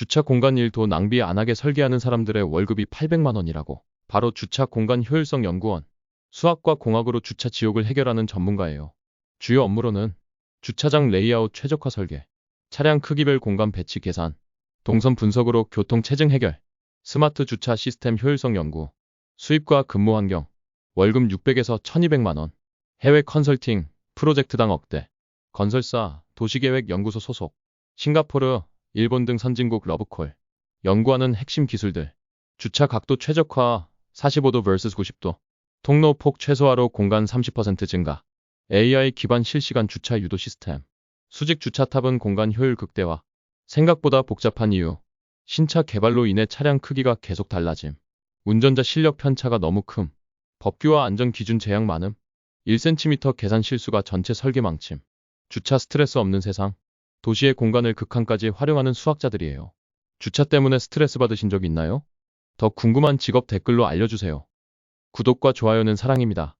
주차 공간 일도 낭비 안 하게 설계하는 사람들의 월급이 800만 원이라고. 바로 주차 공간 효율성 연구원. 수학과 공학으로 주차 지옥을 해결하는 전문가예요. 주요 업무로는 주차장 레이아웃 최적화 설계, 차량 크기별 공간 배치 계산, 동선 분석으로 교통 체증 해결, 스마트 주차 시스템 효율성 연구, 수입과 근무 환경, 월급 600에서 1200만 원, 해외 컨설팅, 프로젝트당 억대, 건설사, 도시계획 연구소 소속, 싱가포르, 일본 등 선진국 러브콜, 연구하는 핵심 기술들, 주차 각도 최적화 45도 vs 90도, 통로 폭 최소화로 공간 30% 증가, AI 기반 실시간 주차 유도 시스템, 수직 주차 탑은 공간 효율 극대화, 생각보다 복잡한 이유, 신차 개발로 인해 차량 크기가 계속 달라짐, 운전자 실력 편차가 너무 큼, 법규와 안전 기준 제약 많음, 1cm 계산 실수가 전체 설계 망침, 주차 스트레스 없는 세상, 도시의 공간을 극한까지 활용하는 수학자들이에요. 주차 때문에 스트레스 받으신 적 있나요? 더 궁금한 직업 댓글로 알려주세요. 구독과 좋아요는 사랑입니다.